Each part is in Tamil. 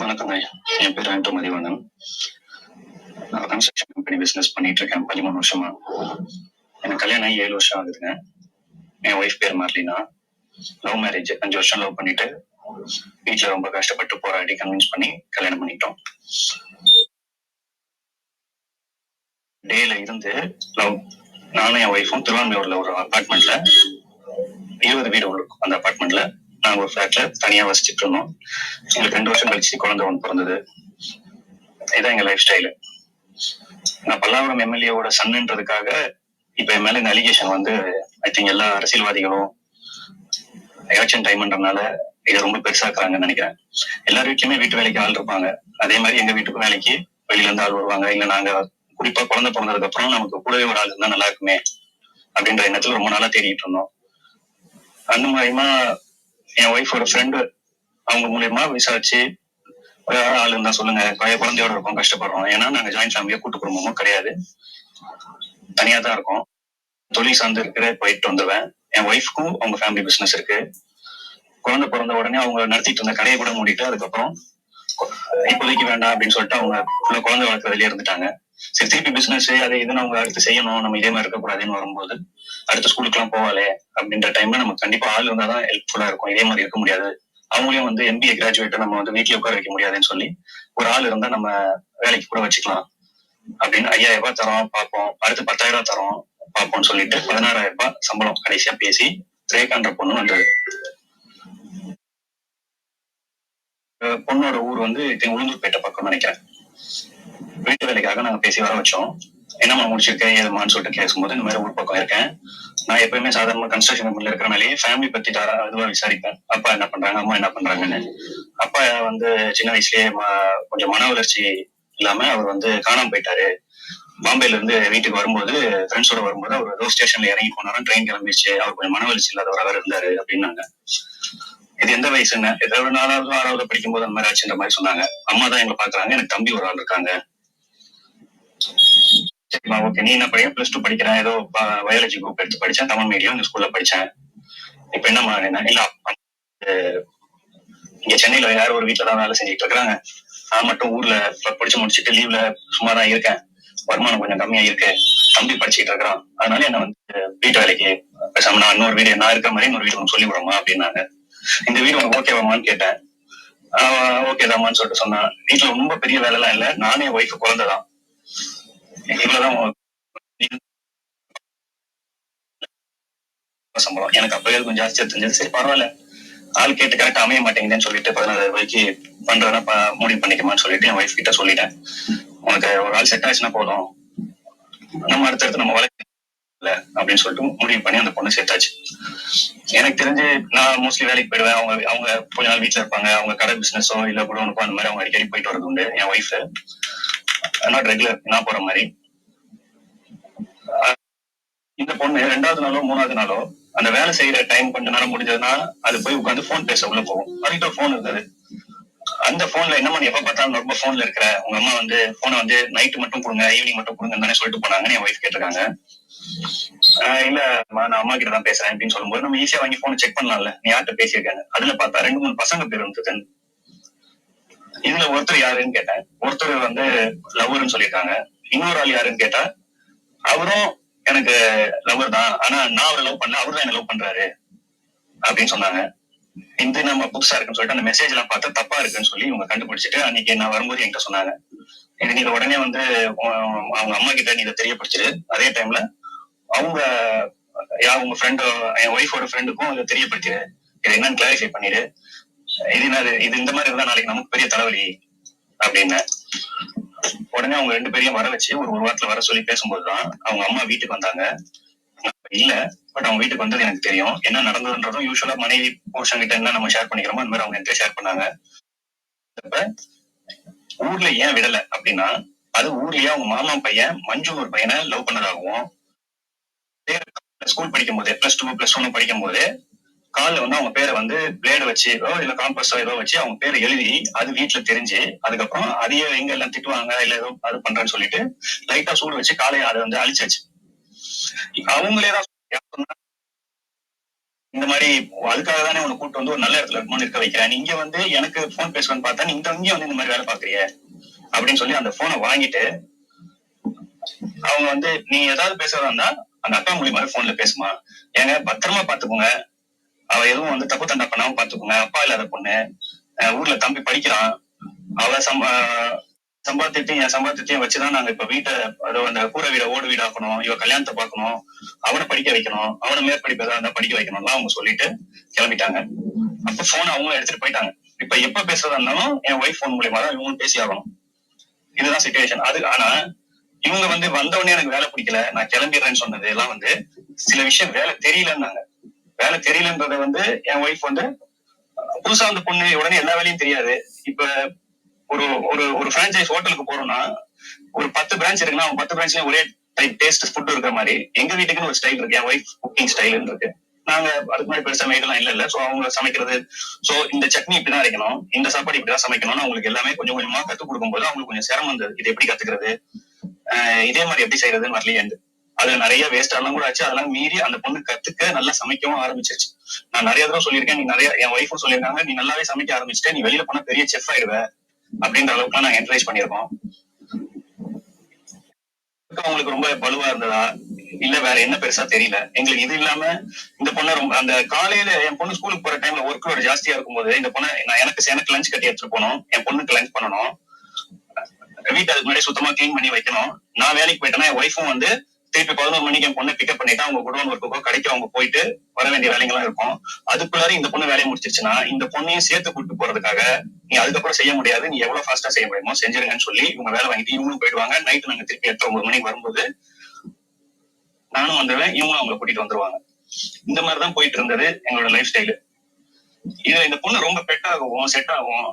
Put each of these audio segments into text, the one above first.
வணக்கங்க என் பேர் ஆண்டோ மதிவண்ணன். நான் கன்ஸ்ட்ரக்ஷன் கம்பெனி பிசினஸ் பண்ணிட்டு இருக்கேன். பதிமூணு வருஷமா. எனக்கு கல்யாணம் ஆகி ஏழு வருஷம் ஆகுதுங்க. என் ஒய்ஃப் பேர் மார்லினா. லவ் மேரேஜ் அஞ்சு வருஷம் லவ் பண்ணிட்டு வீட்டுல ரொம்ப கஷ்டப்பட்டு போராடி கன்வின்ஸ் பண்ணி கல்யாணம் பண்ணிட்டோம். டேல இருந்து லவ் நானும் என் ஒய்ஃபும் திருவான்மையூர்ல ஒரு அபார்ட்மெண்ட்ல இருபது வீடு இருக்கும் அந்த அபார்ட்மெண்ட்ல நாங்க ஒரு ஃபிளாட்ல தனியா வசிச்சுட்டு இருந்தோம். எங்களுக்கு ரெண்டு வருஷம் கழிச்சு குழந்தை ஒன்று பிறந்தது. இதான் எங்க லைஃப் ஸ்டைலு நான் பல்லாவரம் எம்எல்ஏவோட சன்னுன்றதுக்காக இப்ப என் மேல இந்த அலிகேஷன் வந்து ஐ திங்க் எல்லா அரசியல்வாதிகளும் எலெக்ஷன் டைம்ன்றனால இதை ரொம்ப பெருசாக்குறாங்கன்னு நினைக்கிறேன். எல்லார் வீட்லயுமே வீட்டு வேலைக்கு ஆள் இருப்பாங்க. அதே மாதிரி எங்க வீட்டுக்கு வேலைக்கு வெளியில இருந்து ஆள் வருவாங்க. இல்ல நாங்க குறிப்பா குழந்தை பிறந்ததுக்கு அப்புறம் நமக்கு கூடவே ஒரு ஆள் இருந்தா நல்லா இருக்குமே அப்படின்ற எண்ணத்துல ரொம்ப நாளா தேடிட்டு இருந்தோம். அந்த மூலயமா என் ஒய்ஃபோட ஃப்ரெண்டு அவங்க மூலியமா விசாரிச்சு ஒரு ஆள் இருந்தா சொல்லுங்க. பழைய குழந்தையோட இருக்கோம் கஷ்டப்படுறோம். ஏன்னா நாங்க ஜாயிண்ட் ஃபேமிலியா கூட்டு குடும்பமும் கிடையாது. தனியா தான் இருக்கோம். தொழில் சார்ந்து இருக்கிற போயிட்டு வந்துடுவேன் என் ஒய்ஃப்க்கும் அவங்க ஃபேமிலி பிசினஸ் இருக்கு. குழந்தை பிறந்த உடனே அவங்க நடத்திட்டு இருந்த கடையை கூட மூடிட்டு அதுக்கப்புறம் இப்போதைக்கு வேண்டாம் அப்படின்னு சொல்லிட்டு அவங்க குழந்தை வளர்க்கறதுலயே இருந்துட்டாங்க. சரி திருப்பி பிசினஸ் அதை இது அவங்க அடுத்து செய்யணும். நம்ம இதே மாதிரி இருக்கக்கூடாதுன்னு வரும்போது அடுத்த ஸ்கூலுக்கு எல்லாம் போவாளே அப்படின்ற டைம்ல நம்ம கண்டிப்பா ஆள் இருந்தா தான் ஹெல்ப்ஃபுல்லா இருக்கும். இதே மாதிரி இருக்க முடியாது. அவங்களையும் வந்து எம்பிஏ கிராஜுவேட்டை நம்ம வந்து வீட்லயே உட்கார வைக்க முடியாதுன்னு சொல்லி ஒரு ஆள் இருந்தா நம்ம வேலைக்கு கூட வச்சுக்கலாம். அப்படின்னு ஐயாயிரம் ரூபாய் தரோம் பார்ப்போம். அடுத்து பத்தாயிரம் ரூபாய் தரோம் பார்ப்போம்னு சொல்லிட்டு பதினாறாயிரம் ரூபாய் சம்பளம் கடைசியா பேசி ரேகான்ற பொண்ணு வந்தது பொண்ணோட ஊர் வந்து உளுந்தூர்பேட்டை பக்கம் நினைக்கிறேன். வீட்டு வேலைக்காக நாங்க பேசி வர வச்சோம். என்னம்மா முடிச்சிருக்கேன் ஏதுமான்னு சொல்லிட்டு கேட்கும்போது இந்த மாதிரி ஊர் பக்கம் இருக்கேன். நான் எப்பயுமே சாதாரணமா கன்ஸ்ட்ரக்ஷன் கம்பெனில இருக்கிறனாலே ஃபேமிலி பத்தி தாரா அதுவா விசாரிப்பேன். அப்பா என்ன பண்றாங்க அம்மா என்ன பண்றாங்கன்னு. அப்பா வந்து சின்ன வயசுலயே ம- கொஞ்சம் மன வளர்ச்சி இல்லாம அவர் வந்து காணாம போயிட்டாரு. பாம்பேல இருந்து வீட்டுக்கு வரும்போது ஃப்ரெண்ட்ஸோட வரும்போது அவர் ஏதோ ஸ்டேஷன்ல இறங்கி போனாலும் ட்ரெயின் கிளம்பிச்சு அவர் கொஞ்சம் மன வளர்ச்சி இல்லாதவராக இருந்தாரு அப்படின்னாங்க. இது எந்த வயசுன்னு ஏதாவது நாலாவது ஆறாவது படிக்கும் போது அந்த மாதிரி ஆச்சுன்ற மாதிரி சொன்னாங்க. அம்மா தான் எங்களை பாக்குறாங்க. எனக்கு தம்பி ஒரு ஆள் இருக்காங்க. சரிம்மா ஓகே நீ என்ன படிக்க பிளஸ் டூ படிக்கிறேன் ஏதோ பயாலஜி குரூப் எடுத்து படிச்சேன் தமிழ் மீடியம் இந்த ஸ்கூல்ல படிச்சேன் இப்ப என்னம்மா என்ன இல்ல இங்க சென்னையில யார் ஒரு வீட்டுல தான் வேலை செஞ்சுட்டு இருக்கிறாங்க. நான் மட்டும் ஊர்ல படிச்சு முடிச்சுட்டு லீவ்ல சும்மா தான் இருக்கேன். வருமானம் கொஞ்சம் கம்மியா இருக்கு. தம்பி படிச்சுட்டு இருக்கிறான். அதனால என்ன வந்து வீட்டு வேலைக்கு பேசாம நான் இன்னொரு வீடு நான் இருக்கிற மாதிரி இன்னொரு வீடு உனக்கு சொல்லி விடுமா அப்படின்னாங்க. இந்த வீடு உனக்கு ஓகேவாமான்னு கேட்டேன். ஓகே தாமான்னு சொல்லிட்டு சொன்னான். வீட்டுல ரொம்ப பெரிய வேலை எல்லாம் இல்ல. நானே ஒய்ஃப் குழந்தைதான். சம்பளம். எனக்கு அப்பவே கொஞ்சம் ஜாஸ்தியா தெரிஞ்சது. சரி பரவாயில்ல. ஆள் கேட்டு கரெக்டா அமைய மாட்டேங்குதுன்னு சொல்லிட்டு பதினாறு ரூபாய்க்கு பண்றதுனா முடிவு பண்ணிக்கமான்னு சொல்லிட்டு என் ஒய்ஃப் கிட்ட சொல்லிட்டேன். உனக்கு ஒரு ஆள் செட் ஆச்சுன்னா போதும். நம்ம அடுத்தடுத்து நம்ம வளர்க்க அப்படின்னு சொல்லிட்டு முடிவு பண்ணி அந்த பொண்ணு சேர்த்தாச்சு எனக்கு தெரிஞ்சு நான் மோஸ்ட்லி வேலைக்கு போயிடுவேன். அவங்க அவங்க கொஞ்ச நாள் வீட்டுல இருப்பாங்க. அவங்க கடை பிசினஸோ இல்ல குடோனுக்கோ அந்த மாதிரி அவங்க அடிக்கடி போயிட்டு வரது உண்டு. என் ஒய்ஃப் நாட் ரெகுலர் நான் போற மாதிரி. இந்த பொண்ணு ரெண்டாவது நாளோ மூணாவது நாளோ அந்த வேலை செய்யற டைம் கொஞ்ச நேரம் முடிஞ்சதுன்னா அது போய் உட்காந்து போன் பேச உள்ள போகும். அதுக்கிட்ட போன் இருந்தது. அந்த போன்ல என்னம்மா எப்ப பார்த்தாலும் ரொம்ப போன்ல இருக்கிற? உங்க அம்மா வந்து போனை வந்து நைட்டு மட்டும் கொடுங்க ஈவினிங் மட்டும் கொடுங்க தானே சொல்லிட்டு போனாங்கன்னு என் ஒய்ஃப் கேட்டிருக்காங்க. ஆஹ் இல்ல நான் அம்மா கிட்ட தான் பேசுறேன் அப்படின்னு சொல்லும்போது நம்ம ஈஸியா வாங்கி போன் செக் பண்ணலாம்ல. நீ யார்கிட்ட பேசியிருக்காங்க? அதுல பார்த்தா ரெண்டு மூணு பசங்க பேர் இருந்தது. இதுல ஒருத்தர் யாருன்னு கேட்டேன். ஒருத்தர் வந்து லவ்வர்னு சொல்லியிருக்காங்க. இன்னொரு ஆள் யாருன்னு கேட்டா அவரும் எனக்கு லவ்வர் தான். ஆனா நான் அவரை லவ் பண்ணல அவர் தான் என்ன லவ் பண்றாரு. அப்படின்னு சொன்னாங்க. இது நம்ம புதுசா இருக்குன்னு சொல்லிட்டு அந்த மெசேஜ் எல்லாம் பார்த்தா தப்பா இருக்குன்னு சொல்லி இவங்க கண்டுபிடிச்சிட்டு அன்னைக்கு நான் வரும்போது என்கிட்ட சொன்னாங்க. இது நீங்க உடனே வந்து உம், அவங்க அம்மா கிட்ட நீங்க தெரியப்படுச்சிரு அதே டைம்ல அவங்க யா உங்க ஃப்ரெண்டோ என் ஒய்ஃபோட ஃப்ரெண்டுக்கும் இதை தெரியப்படுத்திடு. இது என்னன்னு கிளாரிஃபை பண்ணிடு. இது என்னது? இது இந்த மாதிரி இருந்தா நாளைக்கு நமக்கு பெரிய தலைவலி அப்படின்னு. உடனே அவங்க ரெண்டு பேரையும் வர வச்சு ஒரு ஒரு வாரத்துல வர சொல்லி பேசும்போதுதான் அவங்க அம்மா வீட்டுக்கு வந்தாங்க. இல்ல பட் அவங்க வீட்டுக்கு வந்தது எனக்கு தெரியும். என்ன நடந்ததுன்றதும் யூஸ்வலா மனைவி புருஷன் கிட்ட என்ன நம்ம ஷேர் பண்ணிக்கிறோமோ அந்த மாதிரி அவங்க என்கிட்ட ஷேர் பண்ணாங்க. ஊர்ல ஏன் விடல அப்படின்னா அது ஊர்லயே அவங்க மாமா பையன் மஞ்சு ஒரு பையனை லவ் பண்ணதாகவும் ஸ்கூல் படிக்கும் போதே பிளஸ் டூ பிளஸ் ஒன்னு படிக்கும் போதே காலில் வந்து அவங்க பேரை வந்து பிளேட வச்சு ஏதோ இல்ல காம்பஸோ ஏதோ வச்சு அவங்க பேரை எழுதி அது வீட்டுல தெரிஞ்சு அதுக்கப்புறம் அதையே எங்க எல்லாம் திட்டுவாங்க இல்ல ஏதோ அது பண்றேன்னு சொல்லிட்டு லைட்டா சூடு வச்சு காலையை அதை வந்து அழிச்சாச்சு. அவங்களே தான் இந்த மாதிரி அதுக்காக தானே உன்னை கூட்டு வந்து ஒரு நல்ல இடத்துல இருக்கணும்னு இருக்க வைக்கிறேன். இங்க வந்து எனக்கு போன் பேசுவேன்னு பார்த்தா நீ இந்த இங்க வந்து இந்த மாதிரி வேலை பாக்குறிய அப்படின்னு சொல்லி அந்த போனை வாங்கிட்டு அவங்க வந்து நீ ஏதாவது பேசுறதா இருந்தா அந்த அக்கா மூலியமாவே போன்ல பேசுமா? ஏங்க பத்திரமா பாத்துக்கோங்க அவ எதுவும் வந்து தப்பு தண்டா பண்ணாம பாத்துக்கோங்க. அப்பா இல்லாத பொண்ணு. ஊர்ல தம்பி படிக்கிறான். அவ சம்பா சம்பாத்தியத்தையும் என் சம்பாத்தியத்தையும் வச்சுதான் நாங்க இப்ப வீட்டை அது அந்த கூரை வீட ஓடு வீடாக்கணும். இவ கல்யாணத்தை பார்க்கணும். அவனை படிக்க வைக்கணும். அவனை மேற்படிப்பு ஏதாவது இருந்தா படிக்க வைக்கணும்லாம் அவங்க சொல்லிட்டு கிளம்பிட்டாங்க. அப்ப போன் அவங்க எடுத்துட்டு போயிட்டாங்க. இப்ப எப்ப பேசுறதா இருந்தாலும் என் ஒய்ஃப் போன் மூலியமா தான் இவங்க பேசி ஆகணும். இதுதான் சுச்சுவேஷன் அது ஆனா இவங்க வந்து வந்த உடனே எனக்கு வேலை பிடிக்கல. நான் கிளம்பிடுறேன்னு சொன்னது எல்லாம் வந்து சில விஷயம் வேலை தெரியலன்னாங்க. வேலை தெரியலன்றதை வந்து என் ஒய்ஃப் வந்து புதுசா அந்த பொண்ணு உடனே எல்லா வேலையும் தெரியாது. இப்ப ஒரு ஒரு ஒரு பிரான்ச்சைஸ் ஹோட்டலுக்கு போறோம்னா ஒரு பத்து பிரான்ச் இருக்குன்னா அவங்க பத்து பிரான்ச்லயும் ஒரே டைப் டேஸ்ட் ஃபுட் இருக்கிற மாதிரி எங்க வீட்டுக்குன்னு ஒரு ஸ்டைல் இருக்கு. என் ஒய்ஃப் குக்கிங் ஸ்டைல் இருக்கு. நாங்க அதுக்கு முன்னாடி பெருசா மேடெல்லாம் இல்ல இல்ல. சோ அவங்க சமைக்கிறது. சோ இந்த சட்னி இப்படிதான் அரைக்கணும். இந்த சாப்பாடு இப்படிதான் சமைக்கணும்னு அவங்களுக்கு எல்லாமே கொஞ்சம் கொஞ்சமா கத்துக் கொடுக்கும்போது அவங்களுக்கு கொஞ்சம் சிரமம் இருந்தது இது எப்படி கத்துக்கிறது? ஆஹ் இதே மாதிரி எப்படி செய்யறதுன்னு வரலையே அதுல அது நிறைய வேஸ்ட் எல்லாம் கூட ஆச்சு. அதெல்லாம் மீறி அந்த பொண்ணு கத்துக்க நல்லா சமைக்கவும் ஆரம்பிச்சிருச்சு. நான் நிறைய தடவை சொல்லியிருக்கேன் நீ நிறைய என் ஒய்ஃபும் சொல்லியிருக்காங்க நீ நல்லாவே சமைக்க ஆரம்பிச்சிட்ட நீ வெளியில போனா பெரிய செஃப் ஆயிடுவ அப்படின்ற அளவுக்கு நான் என்கரேஜ் பண்ணியிருக்கோம். அவங்களுக்கு ரொம்ப பலுவா இருந்ததா? இல்ல வேற என்ன பெருசா தெரியல. எங்களுக்கு இது இல்லாம இந்த பொண்ணை ரொம்ப அந்த காலையில என் பொண்ணு ஸ்கூலுக்கு போற டைம்ல ஒர்க் லோட் ஜாஸ்தியா இருக்கும்போது இந்த பொண்ணை நான் எனக்கு எனக்கு லஞ்ச் கட்டி எடுத்துட்டு போனோம் என் பொண்ணுக்கு லஞ்ச் பண்ணணும். வீட்டு அதுக்கு முன்னாடி சுத்தமா கிளீன் பண்ணி வைக்கணும். நான் வேலைக்கு போயிட்டேன்னா என் ஒய்ஃபும் வந்து திருப்பி பதினோரு மணிக்கு என் பொண்ணை பிக்கப் பண்ணிட்டு அவங்க குடோன் ஒர்க்குக்கோ கடைக்கு அவங்க போயிட்டு வர வேண்டிய வேலைகள்லாம் இருக்கும். அதுக்குள்ளார இந்த பொண்ணு வேலையை முடிச்சிருச்சுன்னா இந்த பொண்ணையும் சேர்த்து கூட்டு போறதுக்காக நீ அதுக்கப்புறம் செய்ய முடியாது. நீ எவ்வளவு ஃபாஸ்டா செய்ய முடியுமோ செஞ்சிருங்கன்னு சொல்லி இவங்க வேலை வாங்கிட்டு இவங்களும் போயிடுவாங்க. நைட்டு நாங்க திருப்பி எட்டு ஒன்பது மணிக்கு வரும்போது நானும் வந்துடுவேன். இவங்களும் அவங்களை கூட்டிட்டு வந்துருவாங்க. இந்த மாதிரிதான் போயிட்டு இருந்தது எங்களோட லைஃப் ஸ்டைலு இதுல இந்த பொண்ணு ரொம்ப பெட் ஆகும் செட் ஆகும்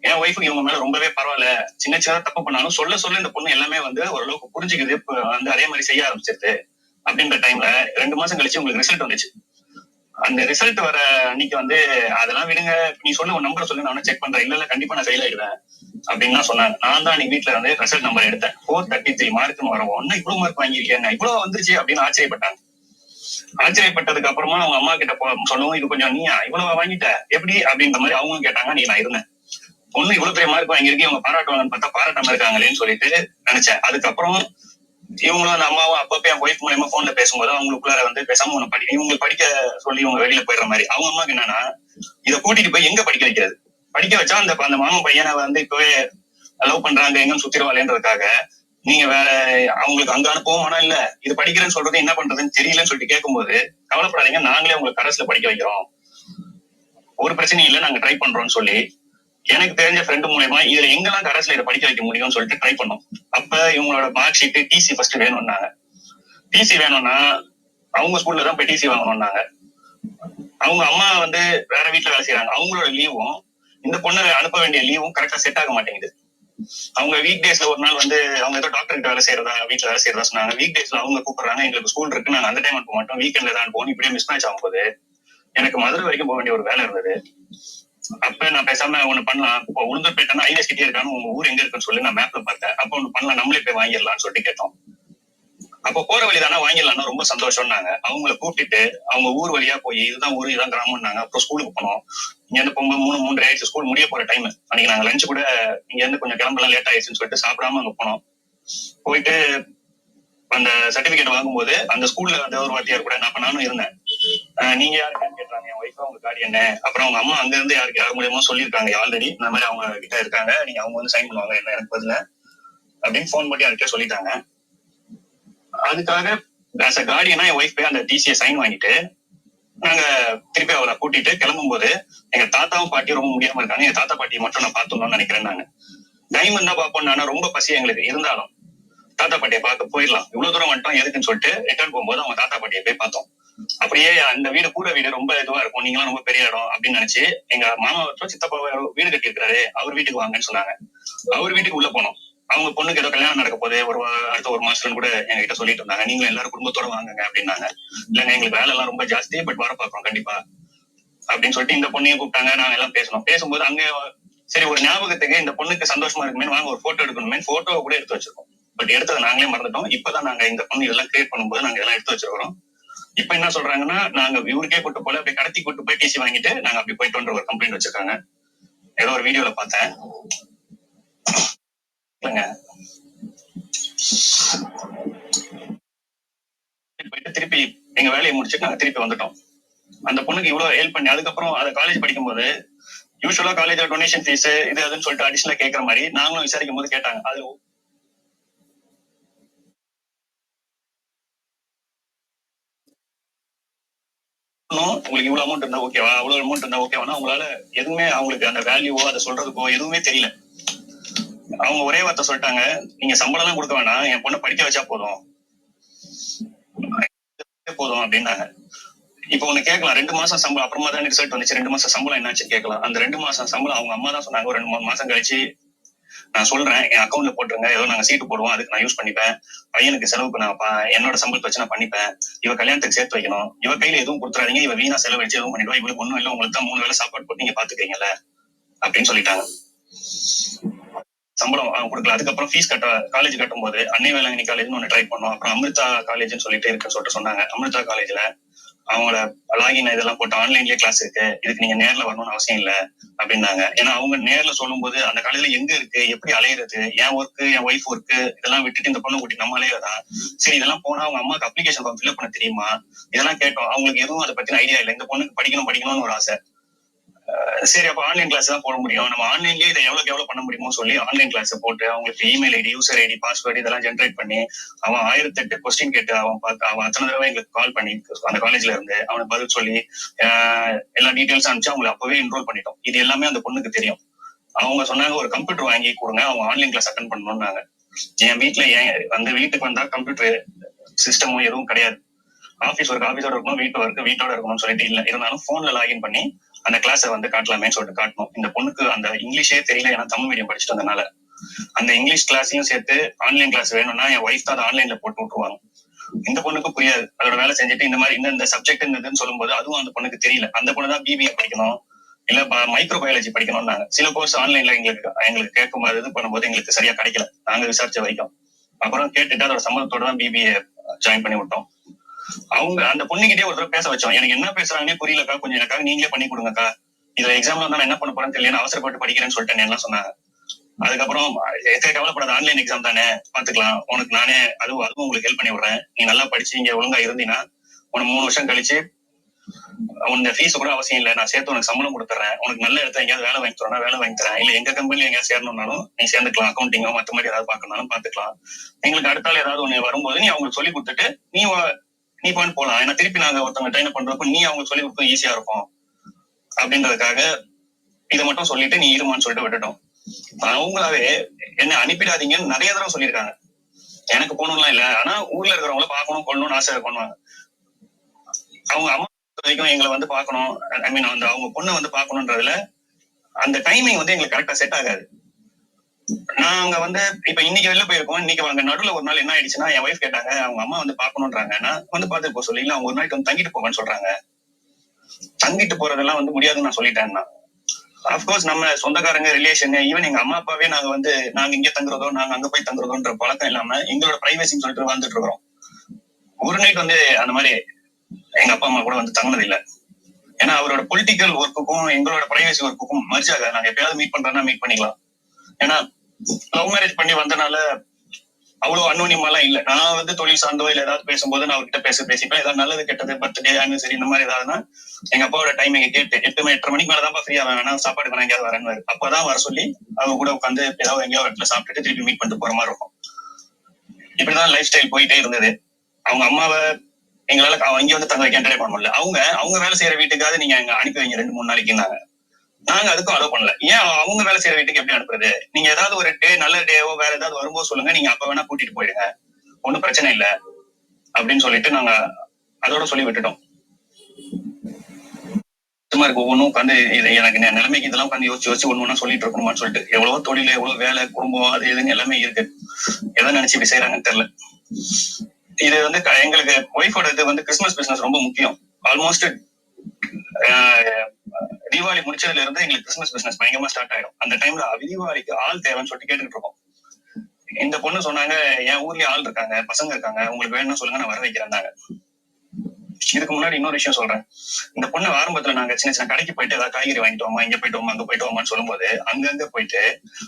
என் ஒய்ஃபுக்கு இவங்க மேல ரொம்பவே பரவாயில்ல. சின்ன சின்ன தப்பு பண்ணாலும் சொல்ல சொல்ல இந்த பொண்ணு எல்லாமே வந்து ஓரளவுக்கு புரிஞ்சுக்குது வந்து அதே மாதிரி செய்ய ஆரம்பிச்சிருது அப்படின்ற டைம்ல ரெண்டு மாசம் கழிச்சு உங்களுக்கு ரிசல்ட் வந்துச்சு. அந்த ரிசல்ட் வர அன்னைக்கு வந்து அதெல்லாம் விடுங்க. நீ சொல்லு உன் நம்பரை சொல்லு நான் செக் பண்றேன். இல்ல இல்ல கண்டிப்பா நான் ஃபெயில் ஆயிடுவேன். அப்படின்னு தான் சொன்னாங்க. நான் தான் அன்னைக்கு வீட்டுல வந்து ரிசல்ட் நம்பர் எடுத்தேன். ஃபோர் தேர்ட்டி த்ரீ மார்க்னு வரவும் ஒன்னும் இவ்வளவு மார்க் வாங்கியிருக்கேன் இவ்வளவு வந்துருச்சு அப்படின்னு ஆச்சரியப்பட்டாங்க. ஆச்சரியப்பட்டதுக்கு அப்புறமா அவங்க அம்மா கிட்ட போ- சொல்லவும் இது கொஞ்சம் நீ இவ்வளவு வாங்கிட்ட? எப்படி? அப்படின்ற மாதிரி அவங்களும் கேட்டாங்க. நீ நான் இருந்தேன். பொண்ணு இவ்வளவு பெரிய மார்க் வாங்கியிருக்கு இவங்க பாராட்டுவாங்கன்னு பார்த்தா பாராட்டாம இருக்காங்களேன்னு சொல்லிட்டு நினைச்சேன். அதுக்கப்புறம் இவங்களும் அந்த அம்மாவும் அப்பப்ப என் ஒய்ஃப் மூலியமா போன்ல பேசும்போது அவங்களுக்குள்ளார வந்து பேசாம ஒண்ணு படி இவங்க படிக்க சொல்லி இவங்க வெளியில போயிடுற மாதிரி. அவங்க அம்மாக்கு என்னன்னா இதை கூட்டிட்டு போய் எங்க படிக்க வைக்கிறது? படிக்க வச்சா அந்த அந்த மாமன் பையனை வந்து இப்பவே லவ் பண்றாங்க எங்கன்னு சுத்திருவாளேன்றதுக்காக நீங்க வேற அவங்களுக்கு அங்க அனுப்பவும் இல்ல. இது படிக்கிறேன்னு சொல்றது என்ன பண்றதுன்னு தெரியலன்னு சொல்லிட்டு கேட்கும்போது கவலைப்படாதீங்க நாங்களே உங்களுக்கு கரஸ்ல படிக்க வைக்கிறோம். ஒரு பிரச்சனையும் இல்ல நாங்க ட்ரை பண்றோம்னு சொல்லி எனக்கு தெரிஞ்ச ஃப்ரெண்டு மூலயமா இதுல எங்கெல்லாம் கரஸ்ல இதை படிக்க வைக்க முடியும்னு சொல்லிட்டு ட்ரை பண்ணோம். அப்ப இவங்களோட மார்க் ஷீட் டிசி ஃபர்ஸ்ட் வேணும்னாங்க. டிசி வேணும்னா அவங்க ஸ்கூல்ல தான் போய் டிசி வாங்கணும்னாங்க. அவங்க அம்மா வந்து வேற வீட்டுல வேலை செய்யறாங்க அவங்களோட லீவும் இந்த பொண்ணை அனுப்ப வேண்டிய லீவும் கரெக்டா செட் ஆக மாட்டேங்குது. அவங்க வீக் டேஸ்ல ஒரு நாள் வந்து அவங்க ஏதோ டாக்டர் கிட்ட வேலை செய்யறதா வீட்டுல வேலை செய்யறதா சொன்னாங்க. வீக் டேஸ்ல அவங்க கூப்பிடுறாங்க எங்களுக்கு ஸ்கூல் இருக்கு நாங்க அந்த டைம் அனுப்ப மாட்டோம். வீக்கெண்ட்ல தான் அனுப்புவோம் இப்படியே மிஸ் மேட்ச் ஆகும்போது எனக்கு மதுரை வரைக்கும் போக வேண்டிய ஒரு வேலை இருந்தது. அப்ப நான் பேசாம ஒண்ணு பண்ணலாம். இப்போ உளுந்தூர்பேட்டைனா ஐஎஸ் கிட்டே இருக்கான்னு உங்க ஊர் எங்க இருக்குன்னு சொல்லி நான் மேப்ல பார்த்தேன். அப்ப ஒண்ணு பண்ணலாம். நம்மளே போய் வாங்கிடலாம்னு சொல்லிட்டு கேட்டோம். அப்போ போற வழி தானே வாங்கிடலாம்னா ரொம்ப சந்தோஷம்னாங்க. அவங்கள கூட்டிட்டு அவங்க ஊர் வழியா போய் இதுதான் ஊர் இதுதான் கிராமம்னாங்க. அப்புறம் ஸ்கூலுக்கு போனோம். இங்க இருந்து போகும்போது மூணு மூணு ஆயிடுச்சு. ஸ்கூல் முடிய போற டைம் அன்னைக்கு நாங்க லஞ்ச் கூட இங்க இருந்து கொஞ்சம் கிளம்பலாம் லேட் ஆயிடுச்சுன்னு சொல்லிட்டு சாப்பிடாம அங்க போனோம். போயிட்டு அந்த சர்டிபிகேட் வாங்கும்போது அந்த ஸ்கூல்ல அந்த ஒரு வாத்தியார் கூட நான் நானும் இருந்தேன். நீங்க யாருக்கான்னு கேட்டாங்க. என் ஒய்ஃப் அவங்க என்ன? அப்புறம் அவங்க அம்மா அங்க இருந்து யாருக்கு யார் மூலியமா சொல்லியிருக்காங்க? ஆல்ரெடி இந்த மாதிரி அவங்க கிட்ட இருக்காங்க. நீங்க அவங்க வந்து சைன் பண்ணுவாங்க. என்ன எனக்கு பதில? அப்படின்னு ஃபோன் பண்ணி யார்கிட்ட சொல்லிட்டாங்க. அதுக்காக ஆஸ் அ கார்டியனா என் ஒய்ஃப் போய் அந்த டிசியை சைன் வாங்கிட்டு நாங்க திருப்பி அவரை கூட்டிட்டு கிளம்பும் போது எங்க தாத்தாவும் பாட்டியும் ரொம்ப முடியாம இருக்காங்க. எங்க தாத்தா பாட்டியை மட்டும் நான் பார்த்துடணும்னு நினைக்கிறேன் நானு. டைம் என்ன பார்ப்போம் நானும் ரொம்ப பசி எங்களுக்கு. இருந்தாலும் தாத்தா பாட்டியை பார்க்க போயிடலாம். இவ்வளவு தூரம் வந்துட்டோம். எதுக்குன்னு சொல்லிட்டு ரிட்டர்ன் போகும்போது அவங்க தாத்தா பாட்டியை போய் பார்த்தோம். அப்படியே அந்த வீடு கூட வீடு ரொம்ப இதுவா இருக்கும். நீங்களாம் ரொம்ப பெரிய இடம் அப்படின்னு நினைச்சு எங்க மாமா ஒருத்தர் சித்தப்பா வீடு கட்டி இருக்காரு அவர் வீட்டுக்கு வாங்கன்னு சொன்னாங்க. அவர் வீட்டுக்கு உள்ள போனோம். அவங்க பொண்ணுக்கு ஏதோ கல்யாணம் நடக்க போதே ஒரு அடுத்த ஒரு மாசத்துல கூட எங்ககிட்ட சொல்லிட்டு இருந்தாங்க. நீங்களும் எல்லாரும் குடும்பத்தோட வாங்குங்க அப்படின்னாங்க. இல்லைங்க எங்களுக்கு வேலை எல்லாம் ரொம்ப ஜாஸ்தி பட் வர பாக்குறோம் கண்டிப்பா. அப்படின்னு சொல்லிட்டு இந்த பொண்ணையும் கூப்பிட்டாங்க. நாங்க எல்லாம் பேசணும் பேசும்போது அங்க சரி ஒரு ஞாபகத்துக்கு இந்த பொண்ணுக்கு சந்தோஷமா இருக்குமே வாங்க ஒரு போட்டோ எடுக்கணுமே போட்டோ கூட எடுத்து வச்சிருக்கோம். பட் எடுத்ததை நாங்களே மறந்துட்டோம். இப்பதான் நாங்க இந்த பொண்ணு இதெல்லாம் கிரியேட் பண்ணும்போது நாங்க இதெல்லாம் எடுத்து வச்சிருக்கிறோம். இப்ப என்ன சொல்றாங்கன்னா நாங்க இவருக்கே கூட்டு போல அப்படி கடத்தி கூட்டு போய் டிசி வாங்கிட்டு நாங்க அப்படி போயிட்டு ஒரு கம்ப்ளைண்ட் வச்சிருக்காங்க. ஏதோ ஒரு வீடியோல பார்த்தேன். போயிட்டு திருப்பி எங்க வேலையை முடிச்சுட்டு நாங்க திருப்பி வந்துட்டோம். அந்த பொண்ணுக்கு இவ்வளவு ஹெல்ப் பண்ணி அதுக்கப்புறம் அதை காலேஜ் படிக்கும்போது யூஸ்வலா காலேஜ்ல டொனேஷன் ஃபீஸ் இது அதுன்னு சொல்லிட்டு அடிஷனலா கேட்கற மாதிரி நாங்களும் விசாரிக்கும் போது கேட்டாங்க. அது உங்களுக்கு இவ்வளவு அமௌண்ட் இருந்தா ஓகேவா அவ்வளவு அமௌண்ட் இருந்தா ஓகேவானா உங்களால எதுவுமே அவங்களுக்கு அந்த வேல்யூவோ அதை சொல்றதுக்கோ எதுவுமே தெரியல. அவங்க ஒரே வார்த்தை சொல்லிட்டாங்க நீங்க சம்பளம் எல்லாம் கொடுக்க வேணாம். என் பொண்ணை படிக்க வச்சா போதும். போதும். அப்படின்னாங்க. இப்போ ஒண்ணு கேட்கலாம். ரெண்டு மாசம் சம்பளம் அப்புறமா தான் ரிசல்ட் வந்துச்சு. ரெண்டு மாசம் சம்பளம் என்னாச்சு கேட்கலாம். அந்த ரெண்டு மாசம் சம்பளம் அவங்க அம்மா தான் சொன்னாங்க. ஒரு ரெண்டு மூணு மாசம் கழிச்சு நான் சொல்றேன் என் அக்கௌண்ட்ல போட்டுருங்க. ஏதோ நாங்க சீட்டு போடுவோம். அதுக்கு நான் யூஸ் பண்ணிப்பேன். பையனுக்கு செலவுக்கு நான் என்னோட சம்பளத்தை வச்சு நான் பண்ணிப்பேன். இவ கல்யாணத்துக்கு சேர்த்து வைக்கணும். இவ கையில எதுவும் கொடுத்துறாதீங்க. இவ வீணா செலவழிச்சு எதுவும் பண்ணிடுவா. இவளுக்கு ஒண்ணும் இல்ல. உங்களுக்கு தான் மூணு வேளை சாப்பாடு போட்டு நீங்க பாத்துக்கிறீங்கல்ல அப்படின்னு சொல்லிட்டாங்க. சம்பளம் கொடுக்கல. அதுக்கப்புறம் ஃபீஸ் கட்ட காலேஜ் கட்டும் போது அன்னை வேளாங்கண்ணி காலேஜ்னு ஒன்று ட்ரை பண்ணோம். அப்புறம் அமிர்தா காலேஜ்னு சொல்லிட்டு இருக்குன்னு சொல்லிட்டு சொன்னாங்க. அமிர்தா காலேஜ்ல அவங்கள லாகின் இதெல்லாம் போட்டு ஆன்லைன்லயே கிளாஸ் இருக்கு. இதுக்கு நீங்க நேர்ல வரணும்னு அவசியம் இல்ல அப்படின்னாங்க. ஏன்னா அவங்க நேர்ல சொல்லும்போது அந்த காலேஜ்ல எங்க இருக்கு? எப்படி அலையிறது? என் ஒர்க்கு என் ஒய்ஃப் ஒர்க்கு இதெல்லாம் விட்டுட்டு இந்த பொண்ணு கூட்டி நம்ம அலையதான் சரி இதெல்லாம் போனா அவங்க அம்மாக்கு அப்ளிகேஷன் ஃபார்ம் ஃபில்அப் பண்ண தெரியுமா? இதெல்லாம் கேட்டோம். அவங்களுக்கு எதுவும் அதை பத்தின ஐடியா இல்லை. இந்த பொண்ணுக்கு படிக்கணும் படிக்கணும்னு ஒரு ஆசை. சரி அப்ப ஆன்லைன் கிளாஸ் தான் போட முடியும். நம்ம ஆன்லைன்லயே இதை எவ்வளவு எவ்வளவு பண்ண முடியுமோ சொல்லி ஆன்லைன் கிளாஸ் போட்டு அவங்களுக்கு email ID user ID password இதெல்லாம் ஜென்ரேட் பண்ணி அவன் ஆயிரத்தி எட்டு கொஸ்டின் கேட்டு அவன் பார்த்து அவன் அத்தனை தடவை எங்களுக்கு கால் பண்ணி அந்த காலேஜ்ல இருந்து அவனுக்கு பதில் சொல்லி ஆஹ் எல்லா டீடைல்ஸ் அனுப்பிச்சு அவங்களை அப்பவே என்ரோல் பண்ணிட்டோம். இது எல்லாமே அந்த பொண்ணுக்கு தெரியும். அவங்க சொன்னாங்க ஒரு கம்ப்யூட்டர் வாங்கி கொடுங்க அவங்க ஆன்லைன் கிளாஸ் அட்டன் பண்ணணும்னாங்க. என் வீட்டுல ஏன் வந்து வீட்டுக்கு வந்தா கம்ப்யூட்டர் சிஸ்டமும் எதுவும் கிடையாது. ஆபீஸ் ஒர்க் ஆபீஸோட இருக்கணும் வீட்டு ஒர்க் வீட்டோட இருக்கணும்னு சொல்லிட்டு இல்ல. இருந்தாலும் போன்ல லாகின் பண்ணி அந்த கிளாஸை வந்து காட்டலாமேன்னு சொல்லிட்டு காட்டணும். இந்த பொண்ணுக்கு அந்த இங்கிலீஷே தெரியல ஏன்னா தமிழ் மீடியம் படிச்சுட்டு வந்தனால. அந்த இங்கிலீஷ் கிளாஸையும் சேர்த்து ஆன்லைன் கிளாஸ் வேணும்னா என் ஒய்ஃப் தான் அதை ஆன்லைன்ல போட்டு விட்டுருவாங்க. இந்த பொண்ணுக்கு புரியாது. அதோட வேலை செஞ்சுட்டு இந்த மாதிரி இந்த இந்த சப்ஜெக்ட் இருந்ததுன்னு சொல்லும்போது அதுவும் அந்த பொண்ணுக்கு தெரியல. அந்த பொண்ணு தான் பிபிஏ படிக்கணும். இல்ல மைக்ரோ பயாலஜி படிக்கணும்னாங்க. சில கோர்ஸ் ஆன்லைன்ல எங்களுக்கு எங்களுக்கு கேட்கும்போது இது பண்ணும்போது எங்களுக்கு சரியா கிடைக்கல. நாங்க விசாரிச்ச வரைக்கும். அப்புறம் கேட்டுட்டு அதோட சம்மந்தத்தோட தான் பிபிஏ ஜாயின் பண்ணி விட்டோம். அவங்க அந்த பொண்ணுகிட்டே ஒரு தடவை பேச வச்சோம். எனக்கு என்ன பேசுறாங்கன்னே புரியலக்கா கொஞ்சம் எனக்காக நீங்களே பண்ணி கொடுங்கக்கா இதுல எக்ஸாம்ல வந்து நான் என்ன பண்ண போறேன்னு தெரியல அவசரப்பட்டு படிக்கிறேன்னு சொல்லிட்டேன் எல்லாம் சொன்னாங்க. அதுக்கப்புறம் எத்தனை கவலைப்படாத ஆன்லைன் எக்ஸாம் தானே. பாத்துக்கலாம் உனக்கு நானே அதுவும் அதுவும் உங்களுக்கு ஹெல்ப் பண்ணி விடுறேன். நீ நல்லா படிச்சு இங்க ஒழுங்கா இருந்தீங்கன்னா உனக்கு மூணு வருஷம் கழிச்சு உன் ஃபீஸ் கூட அவசியம் இல்லை. நான் சேர்த்து உனக்கு சம்பளம் கொடுத்துறேன். உனக்கு நல்ல இடத்துல எங்கேயாவது வேலை வாங்கி தரோம்னா வேலை வாங்கி தரேன். இல்ல எங்க கம்பெனில எங்கேயாவது சேரணும்னாலும் நீ சேர்ந்துக்கலாம். அக்கௌண்டிங்கோ மற்ற மாதிரி ஏதாவது பார்க்கணும்னாலும் பாத்துக்கலாம் எங்களுக்கு அடுத்தால ஏதாவது ஒண்ணு வரும்போது நீ அவங்களுக்கு சொல்லி கொடுத்துட்டு நீ நீ பண்ணி போலாம். ஏன்னா திருப்பி நாங்க ஒருத்தவங்க ட்ரெயின் பண்றப்போ நீ அவங்க சொல்லி கொடுக்க ஈஸியா இருக்கும். அப்படின்றதுக்காக இதை மட்டும் சொல்லிட்டு நீ இருமான்னு சொல்லிட்டு விட்டுட்டோம். அவங்களாவே என்ன அனுப்பிடாதீங்கன்னு நிறைய தடவை சொல்லியிருக்காங்க. எனக்கு போகணும்லாம் இல்ல. ஆனா ஊர்ல இருக்கிறவங்கள பாக்கணும் கொள்ளணும்னு ஆசை பண்ணுவாங்க அவங்க அம்மா வரைக்கும் எங்களை வந்து பார்க்கணும். ஐ மீன் அந்த அவங்க பொண்ணை வந்து பாக்கணும்ன்றதுல அந்த டைமிங் வந்து எங்களுக்கு கரெக்டா செட் ஆகாது. நாங்க வந்து இப்ப இன்னைக்கு வெளில போயிருக்கோம். இன்னைக்கு அங்க நடுவுல ஒரு நாள் என்ன ஆயிடுச்சுன்னா என் ஒய்ஃப் கேட்டாங்க அவங்க அம்மா வந்து பாக்கணும்ன்றாங்க நான் வந்து பாத்துட்டு போக சொல்லி அவங்க ஒரு நாளைக்கு வந்து தங்கிட்டு போங்கன்னு சொல்றாங்க. தங்கிட்டு போறதெல்லாம் வந்து முடியாதுன்னு நான் சொல்லிட்டேன் அப்கோர்ஸ் நம்ம சொந்தக்காரங்க ரிலேஷன் ஈவன் எங்க அம்மா அப்பாவே நாங்க வந்து நாங்க இங்க தங்குறதோ நாங்க அங்க போய் தங்குறதோன்ற பழக்கம் இல்லாம எங்களோட பிரைவசின்னு சொல்லிட்டு வாழ்ந்துட்டு இருக்கிறோம். ஒரு நைட் வந்து அந்த மாதிரி எங்க அப்பா அம்மா கூட வந்து தங்கினது இல்ல ஏன்னா அவரோட பொலிட்டிக்கல் ஒர்க்குக்கும் எங்களோட பிரைவசி ஒர்க்குக்கும் மர்ஜ் நாங்க எப்பயாவது மீட் பண்றோம்னா மீட் பண்ணிக்கலாம். ஏன்னா லவ் மேரேஜ் பண்ணி வந்தனால அவ்வளவு அன்னோனியமா எல்லாம் இல்ல. நான் வந்து தொழில் சார்ந்தோ இல்ல ஏதாவது பேசும்போது நான் அவர்கிட்ட பேச பேசிப்பேன். ஏதாவது நல்லது கெட்டது பர்த்டே ஆனிவர்சரி இந்த மாதிரி ஏதாவதுனா எங்க அப்பாவோட டைமிங் கேட்டு எட்டு மணி எட்டரை மணிக்கு மேலதான் ஃப்ரீயா வேணா சாப்பாடு வேணா எங்கேயாவது வரேன்னு அப்பதான் வர சொல்லி அவங்க கூட உட்காந்து ஏதாவது எங்கேயாவது இடத்துல சாப்பிட்டுட்டு திருப்பி மீட் பண்ணிட்டு போற மாதிரி இருக்கும். இப்படிதான் லைஃப் ஸ்டைல் போயிட்டே இருந்தது. அவங்க அம்மாவை எங்களால அவங்க வந்து தங்க வைக்க பண்ண முடியல. அவங்க அவங்க வேலை செய்யற வீட்டுக்காவது நீங்க அங்க அனுப்பி வைங்க. ரெண்டு மூணு நாளைக்குன்னாங்க நாங்க அதுக்கும் அலோவ் பண்ணல. ஏன் அவங்க வேலை செய்யற வீட்டுக்கு எப்படி அனுப்புறது? நீங்க ஏதாவது ஒரு டே நல்ல டேவோ வேற ஏதாவது வரும்போது சொல்லுங்க. நீங்க அப்ப வேணா கூட்டிட்டு போயிடுங்க. ஒன்னும் பிரச்சனை இல்ல. அப்படின்னு சொல்லிட்டு நாங்க அதோட சொல்லி விட்டுட்டோம். சும்மா இருக்கு ஒவ்வொன்றும் உட்காந்து இது எனக்கு இந்த நிலைமைக்கு இதெல்லாம் உட்காந்து யோசிச்சு யோசிச்சு ஒண்ணு ஒண்ணா சொல்லிட்டு இருக்கணுமான்னு சொல்லிட்டு. எவ்வளவோ தொழில் எவ்வளவு வேலை குடும்பம் அது இதுன்னு எல்லாமே இருக்கு. எதை நினைச்சு இப்படி செய்யறாங்கன்னு தெரியல. இது வந்து க- எங்களுக்கு ஒய்ஃபோட இது வந்து கிறிஸ்மஸ் பிசினஸ் ரொம்ப முக்கியம். ஆல்மோஸ்ட் தீபாவளி முடிச்சதுல இருந்து எங்களுக்கு கிறிஸ்மஸ் பிசினஸ் பயங்கரமா ஸ்டார்ட் ஆயிடும். அந்த டைம்ல தீபாவளிக்கு ஆள் தேவைன்னு சொல்லிட்டு கேட்டுட்டு இருக்கோம். இந்த பொண்ணு சொன்னாங்க என் ஊர்லயே ஆள் இருக்காங்க பசங்க இருக்காங்க உங்களுக்கு வேணும்னு சொல்லுங்க நான் வர வைக்கிறேன்னாங்க இதுக்கு முன்னாடி இன்னொரு விஷயம் சொல்றேன். இந்த பொண்ணு ஆரம்பத்துல நாங்க சின்ன சின்ன கடைக்கு போயிட்டு ஏதாவது காய்கறி வாங்கிட்டு வாமா இங்க போயிட்டு வாமா அங்க போயிட்டு வாமான்னு சொல்லும்போது அங்கங்க போயிட்டு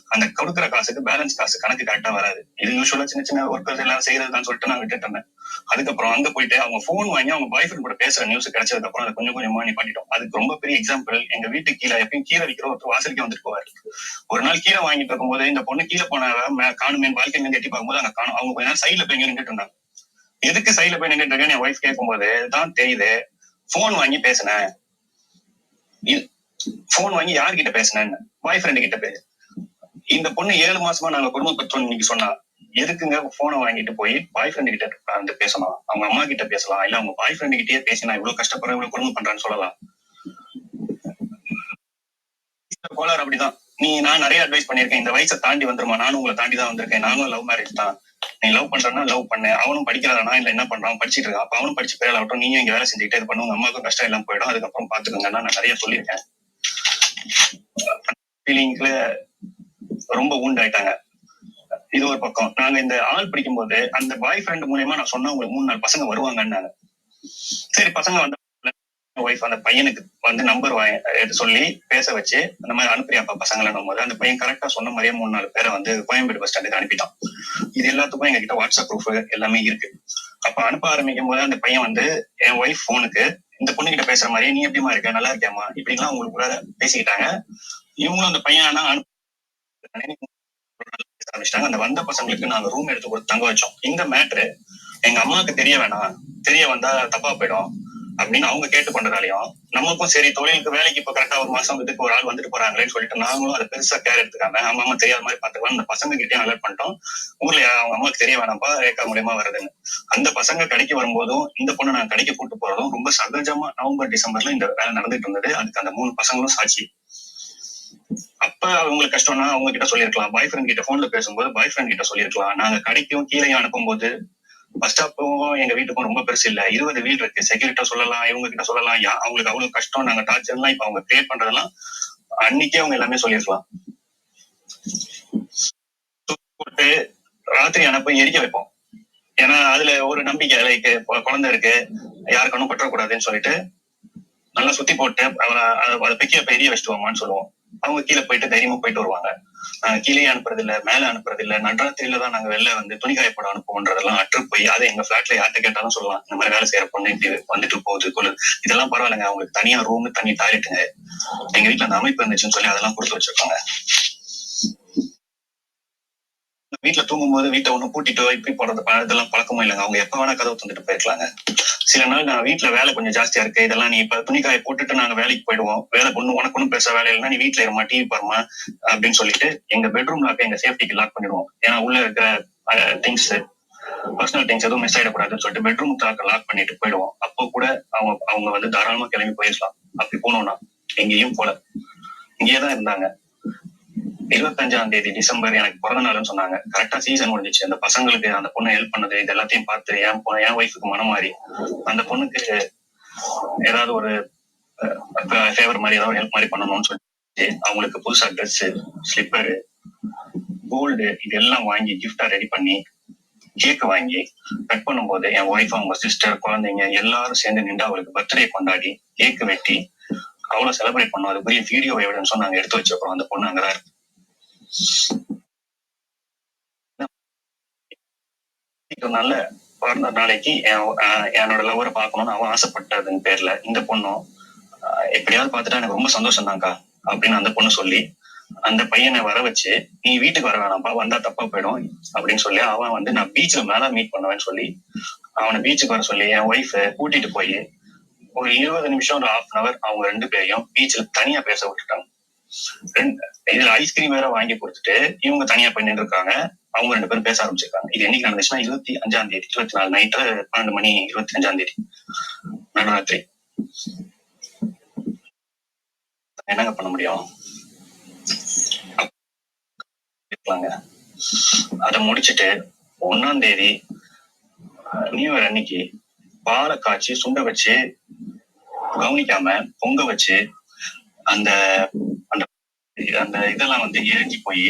அந்த கொடுக்குற காசுக்கு பேலன்ஸ் காசு கணக்கு கரெக்டா வராது. இது யூஸ்வலா சின்ன சின்ன ஒர்க்கர்ஸ் எல்லாம் செய்யறதுதான் சொல்லிட்டு நான் விட்டுட்டு இருந்தேன். அதுக்கப்புறம் அங்க போயிட்டு அவங்க போன் வாங்கி அவங்க பாய் ஃப்ரெண்ட் கூட பேசுற நியூஸ் கிடைச்சதுக்கு அப்புறம் அதை கொஞ்சம் கொஞ்சமா பண்ணிட்டோம் அதுக்கு ரொம்ப பெரிய எக்ஸாம்பிள் எங்க வீட்டுக்கு கீழே எப்பயும் கீரை விற்கிற ஒருத்தர் வாசலுக்கு வந்துட்டு போவாரு. ஒரு நாள் கீரை வாங்கிட்டு இருக்கும்போது இந்த பொண்ணு கீழே போன காணுமே வாழ்க்கை எட்டி பார்க்கும்போது அங்க காணும் அவங்க கொஞ்ச நேரம் சைட்ல போய் நின்றுட்டு இருந்தாங்க. எதுக்கு சைட்ல போய் நின்றுட்டு இருக்கேன்னு என் ஒய்ஃப் கேட்கும்போது தான் தெரியுது. போன் வாங்கி பேசினேன். போன் வாங்கி யார்கிட்ட பேசினேன்னு? பாய் ஃப்ரெண்டு கிட்ட பேசு இந்த பொண்ணு ஏழு மாசமா நாங்க குடும்ப பெற்றோம் இன்னைக்கு சொன்னா எதுக்குங்க போனை வாங்கிட்டு போய் பாய் ஃப்ரெண்டு கிட்ட வந்து பேசலாம்? அவங்க அம்மா கிட்ட பேசலாம்? இல்ல அவங்க பாய் ஃப்ரெண்டு கிட்டயே பேசி நான் இவ்வளவு கஷ்டப்படுறேன் இவ்வளவு குடும்பம் பண்றேன்னு சொல்லலாம்? கோளாறு அப்படிதான். நீ நான் நிறைய அட்வைஸ் பண்ணிருக்கேன் இந்த வயசை தாண்டி வந்துருமா? நானும் உங்களை தாண்டி தான் வந்திருக்கேன். நானும் லவ் மேரேஜ் தான். நீ லவ் பண்றனா லவ் பண்ணு. அவனும் படிக்கிறானா இல்ல என்ன பண்றான்? படிச்சிட்டு இருக்கான் அப்ப அவனும் படிச்சு பேர் ஆகட்டும் நீயும் இங்க வேலை செஞ்சுக்கிட்டே இது பண்ணு. அம்மாவுக்கும் கஷ்டம் எல்லாம் போயிடும். அதுக்கப்புறம் பாத்துக்கோங்கன்னா நான் நிறைய சொல்லியிருக்கேன். ஃபீலிங்ல ரொம்ப உண்டாயிட்டாங்க இது ஒரு பக்கம். நாங்க இந்த ஆள் படிக்கும் போது அந்த பாய் ஃப்ரெண்ட் மூலியமா நான் சொன்னா உங்களுக்கு மூணு நாலு பசங்க வருவாங்கன்னாங்க. சரி பசங்க வந்து ஒய்ஃப் அந்த பையனுக்கு வந்து நம்பர் எடுத்து சொல்லி பேச வச்சு அந்த மாதிரி அனுப்புறியாப்பா பசங்களை போது அந்த பையன் கரெக்டா சொன்ன மாதிரியே மூணு நாலு பேரை வந்து கோயம்பேடு பஸ் ஸ்டாண்டுக்கு அனுப்பிட்டான். இது எல்லாத்துக்கும் எங்ககிட்ட வாட்ஸ்அப் ப்ரூஃப் எல்லாமே இருக்கு. அப்ப அனுப்ப ஆரம்பிக்கும் போது அந்த பையன் வந்து என் ஒய்ஃப் போனுக்கு இந்த பொண்ணு கிட்ட பேசுற மாதிரியே நீ எப்படிமா இருக்க? நல்லா இருக்கியாமா இப்படிலாம் உங்களுக்கு கூட பேசிக்கிட்டாங்க. இவங்களும் அந்த பையன் ஆனா அனுப்ப ஆரம்பிச்சிட்டாங்க. அந்த வந்த பசங்களுக்கு நாங்க ரூம் எடுத்து கொடுத்து தங்க வச்சோம். இந்த மேட்ரு எங்க அம்மாவுக்கு தெரிய வேணாம். தெரிய வந்தா தப்பா போயிடும். அப்படின்னு அவங்க கேட்டு கொண்டதாலையும் நமக்கும் சரி தொழிலுக்கு வேலைக்கு இப்ப கரெக்டா ஒரு மாசம் இதுக்கு ஒரு ஆள் வந்துட்டு போறாங்களேன்னு சொல்லிட்டு நாங்களும் அதை பெருசா கேர் எடுத்துக்காம அவங்க அம்மா தெரியாத மாதிரி பாத்துக்கலாம் அந்த பசங்க கிட்டே அலர்ட் பண்ணிட்டோம். ஊர்ல அவங்க அம்மாக்கு தெரிய வேணாம்ப்பா ரேக்கா மூலியமா வருதுன்னு. அந்த பசங்க கடைக்கு வரும்போதும் இந்த பொண்ணு நான் கடைக்கு கூட்டு போறதும் ரொம்ப சகஜமா நவம்பர் டிசம்பர்ல இந்த வேலை நடந்துட்டு இருந்தது. அதுக்கு அந்த மூணு பசங்களும் சாட்சி. அப்ப அவங்களுக்கு கஷ்டம்னா அவங்க கிட்ட சொல்லிருக்கலாம் பாய் ஃப்ரெண்ட் கிட்ட போன்ல பேசும்போது பாய் ஃப்ரெண்ட் கிட்ட சொல்லிருக்கலாம் நாங்க கடைக்கும் கீழே அனுப்பும்போது பஸ் ஸ்டாப்பும் எங்க வீட்டுக்கும் ரொம்ப பெருசு இல்ல. இருபது வீடு இருக்கு. செக்யூரிட்ட சொல்லலாம் இவங்க கிட்ட சொல்லலாம். அவங்களுக்கு அவ்வளவு கஷ்டம். நாங்க டார்ச்சர் எல்லாம் இப்ப அவங்க பே பண்றதெல்லாம் அன்னைக்கே அவங்க எல்லாமே சொல்லிருக்கலாம். ராத்திரி ராத்திரி போய் எரிக்க வைப்போம். ஏன்னா அதுல ஒரு நம்பிக்கை லைக் குழந்தை இருக்கு. யாருக்கானும் பற்றக்கூடாதுன்னு சொல்லிட்டு நல்லா சுத்தி போட்டு அவரை அதை பிக்கிய பெரிய வச்சுட்டு சொல்லுவோம். அவங்க கீழே போயிட்டு தைரியமா போயிட்டு வருவாங்க. கீழே அனுப்புறது இல்ல மேல அனுப்புறது இல்ல நன்றாத்திரியில தான் நாங்க வெளில வந்து துணி காயப்படம் அனுப்புவோன்றதெல்லாம் அற்று போய் அதை எங்க பிளாட்ல யார்கிட்ட கேட்டாலும் சொல்லலாம். இந்த மாதிரி வேலை செய்யற பொண்ணு இப்படி வந்துட்டு போகுது கொள்ளு இதெல்லாம் பரவாயில்லைங்க அவங்களுக்கு தனியா ரூம் தனி டாய்லெட்டுங்க எங்க வீட்டுல அந்த அமைப்பு இருந்துச்சுன்னு சொல்லி அதெல்லாம் கொடுத்து வச்சிருக்காங்க. வீட்டுல தூங்கும் போது வீட்டை ஒண்ணு பூட்டிட்டு இப்படி போடுறது இதெல்லாம் பழக்கமும் இல்லைங்க. அவங்க எப்ப வேணா கதவு தந்துட்டு போயிருக்கலாங்க. சில நாள் நான் வீட்டுல வேலை கொஞ்சம் ஜாஸ்தியா இருக்கு. இதெல்லாம் நீ இப்ப துணிக்காய போட்டுட்டு நாங்க வேலைக்கு போயிடுவோம். வேலை ஒண்ணு உனக்கு ஒன்னும் பெருசா வேலை இல்லைன்னா நீ வீட்டுல இருமா டிவி பாருமா அப்படின்னு சொல்லிட்டு எங்க பெட்ரூம் லாக்க எங்க சேஃப்டிக்கு லாக் பண்ணிடுவோம். ஏன்னா உள்ள இருக்கிற திங்ஸ் பர்சனல் திங்ஸ் எதுவும் மிஸ் ஆயிடக்கூடாதுன்னு சொல்லிட்டு பெட்ரூம் தாக்க லாக் பண்ணிட்டு போயிடுவோம். அப்போ கூட அவங்க அவங்க வந்து தாராளமா கிளம்பி போயிடலாம் அப்படி போனோம்னா எங்கேயும் போல. இங்கேயேதான் இருந்தாங்க. இருபத்தஞ்சாம் தேதி டிசம்பர் எனக்கு பிறந்த நாள்னு சொன்னாங்க. கரெக்டா சீசன் முடிஞ்சிச்சு. அந்த பசங்களுக்கு அந்த பொண்ணு ஹெல்ப் பண்ணது இது எல்லாத்தையும் பார்த்து என் என் ஒய்ஃபுக்கு மனம் மாறி அந்த பொண்ணுக்கு ஏதாவது ஒரு ஃபேவர் மாதிரி ஏதாவது ஹெல்ப் மாதிரி பண்ணணும்னு சொல்லிட்டு அவங்களுக்கு புதுசா ட்ரெஸ் ஸ்லிப்பரு கோல்டு இதெல்லாம் வாங்கி கிஃப்டா ரெடி பண்ணி கேக் வாங்கி கட் பண்ணும்போது என் ஒய்ஃப் அவங்க சிஸ்டர் குழந்தைங்க எல்லாரும் சேர்ந்து நின்று அவளுக்கு பர்த்டே கொண்டாடி கேக் வெட்டி அவ்வளவு செலிப்ரேட் பண்ணோம். அதுக்குரிய வீடியோ எவிடன்ஸும் நாங்க எடுத்து வச்சிருக்கோம் அந்த பொண்ணு அங்கதான் இருக்கு. நல்ல பிறந்த நாளைக்கு என்னோட லவரை பார்க்கணும்னு அவன் ஆசைப்பட்டதுன்னு பேர்ல இந்த பொண்ணும் எப்படியாவது பார்த்துட்டா எனக்கு ரொம்ப சந்தோஷம் தான்க்கா அப்படின்னு அந்த பொண்ணு சொல்லி அந்த பையனை வர வச்சு நீ வீட்டுக்கு வர வேணாம்ப்பா வந்தா தப்பா போயிடும் அப்படின்னு சொல்லி அவன் வந்து நான் பீச்ல மேல மீட் பண்ணுவேன்னு சொல்லி அவனை பீச்சுக்கு வர சொல்லி என் ஒய்ஃப கூட்டிட்டு போய் ஒரு இருபது நிமிஷம் ஒரு ஹாஃப் அன் அவர் அவங்க ரெண்டு பேரையும் பீச்ல தனியா பேச விட்டுட்டாங்க. இதுல ஐஸ்கிரீம் வேற வாங்கி கொடுத்துட்டு இவங்க தனியா போய் நின்று இருக்காங்க அவங்க ரெண்டு பேரும் பேச ஆரம்பிச்சிருக்காங்க. இது என்னைக்கு நடந்துச்சுன்னா இருபத்தி அஞ்சாம் தேதி இருபத்தி நாலு நைட்டு பன்னெண்டு மணி இருபத்தி அஞ்சாம் தேதி. நடுராத்திரி. என்னங்க பண்ண முடியும்? அதை முடிச்சுட்டு ஒன்னாம் தேதி நியூ இயர் அன்னைக்கு பாலை காய்ச்சி சுண்ட வச்சு கவனிக்காம பொங்க வச்சு அந்த அந்த இதெல்லாம் வந்து எரிஞ்சு போய்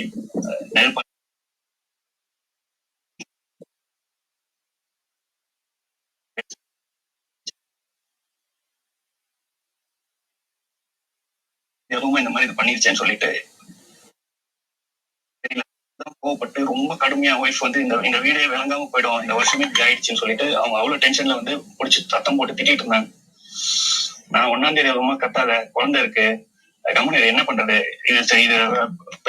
நெருப்பு எதுவுமே இந்த மாதிரி இது பண்ணிருச்சேன்னு சொல்லிட்டு கோவப்பட்டு ரொம்ப கடுமையா ஒய்ஃப் வந்து இந்த இந்த வீடே விளங்காம போயிடும் இந்த வருஷமே ஆயிடுச்சுன்னு சொல்லிட்டு அவங்க அவ்வளவு டென்ஷன்ல வந்து பிடிச்சி சத்தம் போட்டு திட்டிட்டு இருந்தாங்க. நான் ஒன்னாம் தேதி வருமா கத்தாத குழந்தை இருக்கு கம்மனு என்ன பண்றது? இது சரி இது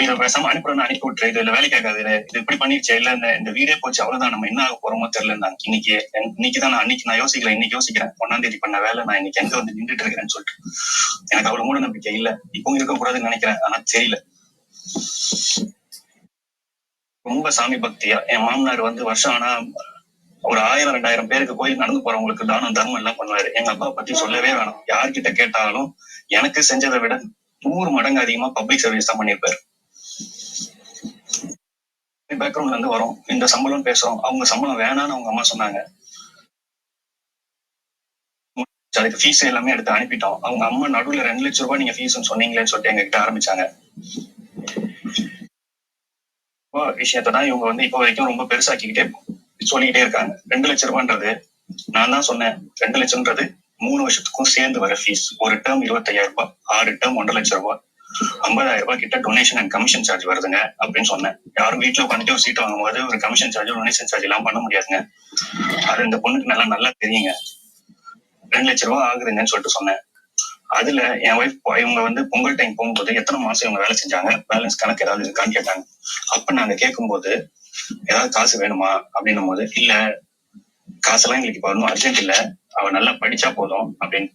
இதை பேசாம அனுப்புறேன்னு அனுப்பி விட்டுரு இதுல வேலைக்கு ஆகாது இது இப்படி பண்ணிருச்சு இல்ல இந்த இந்த வீடே போச்சு அவ்வளவுதான். நம்ம என்ன ஆக போறோமோ தெரியல இன்னைக்கு இன்னைக்கு தான் நான் அன்னைக்கு நான் யோசிக்கல இன்னைக்கு யோசிக்கிறேன். ஒன்னாம் தேதி பண்ண வேலை நான் இன்னைக்கு எங்க வந்து நின்றுட்டு இருக்கிறேன்னு சொல்லிட்டு. எனக்கு அவ்வளவு மூட நம்பிக்கை இல்ல. இப்பவும் இருக்கக்கூடாதுன்னு நினைக்கிறேன் ஆனா தெரியல. ரொம்ப சாமி பக்தியா. என் மாமனார் வந்து வருஷம் ஆனா ஒரு ஆயிரம் ரெண்டாயிரம் பேருக்கு கோயில் நடந்து போறவங்களுக்கு தானம் தர்மம் எல்லாம் பண்ணுவாரு. எங்க அப்பா பத்தி சொல்லவே வேணாம். யார்கிட்ட கேட்டாலும் எனக்கு செஞ்சதை விட நூறு மடங்கு அதிகமா பப்ளிக் சர்வீஸ் தான் பண்ணியிருப்பாரு. பேக்ரவுண்ட்ல இருந்து வரோம். இந்த சம்பளம் பேசுறோம். அவங்க சம்பளம் வேணாம்னு அவங்க அம்மா சொன்னாங்க. அதுக்கு ஃபீஸ் எல்லாமே எடுத்து அனுப்பிட்டோம். அவங்க அம்மா நடுவுல ரெண்டு லட்சம் ரூபாய் நீங்க ஃபீஸ் சொன்னீங்களேன்னு சொல்லிட்டு எங்ககிட்ட ஆரம்பிச்சாங்க. விஷயத்தை தான் இவங்க வந்து இப்போ வரைக்கும் ரொம்ப பெருசாக்கிக்கிட்டே சொல்லிக்கிட்டே இருக்காங்க. ரெண்டு லட்சம் ரூபான்றது நான் தான் சொன்னேன். ரெண்டு லட்சம்ன்றது மூணு வருஷத்துக்கும் சேர்ந்து வர ஃபீஸ் ஒரு டேர்ம் இருபத்தையாயிரம் ரூபாய் ஆறு டேர்ம் ஒன்றரை லட்சம் ரூபாய். ஐம்பதாயிரம் ரூபாய் கிட்ட டொனேஷன் அண்ட் கமிஷன் சார்ஜ் வருதுங்க அப்படின்னு சொன்னேன். யாரும் வீட்டுல உட்காந்துட்டு ஒரு சீட் வாங்கும்போது ஒரு கமிஷன் சார்ஜ் டொனேஷன் சார்ஜ் எல்லாம் பண்ண முடியாதுங்க. அது இந்த பொண்ணுக்கு நல்லா நல்லா தெரியுங்க. ரெண்டு லட்சம் ரூபாய் ஆகுதுங்கன்னு சொல்லிட்டு சொன்னேன். அதுல என் ஒய்ஃப் இவங்க வந்து பொங்கல் டைம் போகும்போது எத்தனை மாசம் இவங்க வேலை செஞ்சாங்க? பேலன்ஸ் கணக்கு ஏதாவது இருக்கான்னு கேட்டாங்க. அப்ப நாங்க கேட்கும்போது ஏதாவது காசு வேணுமா? அப்படின்னும் போது இல்ல காசெல்லாம் எங்களுக்கு இப்ப ஒன்றும் அர்ஜென்ட் இல்ல. அவ நல்லா படிச்சா போதும் அப்படின்னு